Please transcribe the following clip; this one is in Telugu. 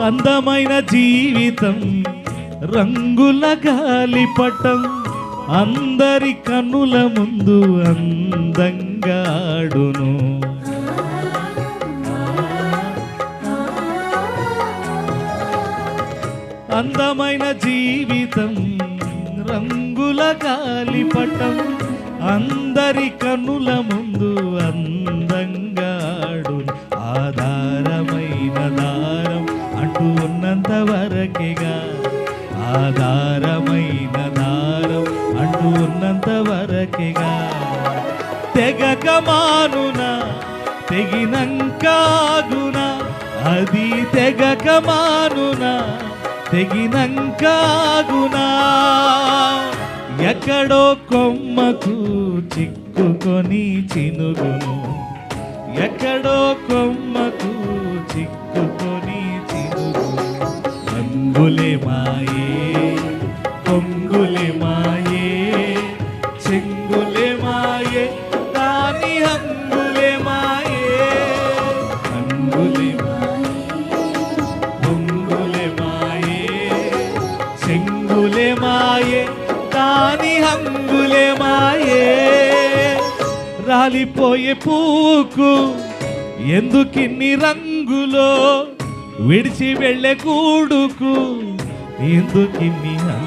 అందమైన జీవితం రంగుల గాలిపటం అందరి కన్నుల ముందు అందంగాడును. అందమైన జీవితం రంగుల గాలిపటం అందరి కన్నుల ముందు అందంగాడు ఆధారమైనదా ఆధారమైన ఉన్నంత వరకేగా ఆధారమైన దారం అంటూ ఉన్నంత వరకేగా తెగక మానునా తెగినంకాగునా అది తెగక మానునా తెగినంకాగునా ఎక్కడో కొమ్మకు చిక్కుకొని చినుగును ఎక్కడో కొమ్మ రంగులే మాయే పొంగులే మాయే చెంగులే మాయే దాని హంగులే మాయే హంగులే మాయే పొంగులే మాయే చెంగులే మాయే దాని హంగులే మాయే. రాలిపోయే పూకు ఎందుకిన్ని రంగులో విడిచి వెళ్ళకూడుకు కూడుకు. ఎందుకిన్ని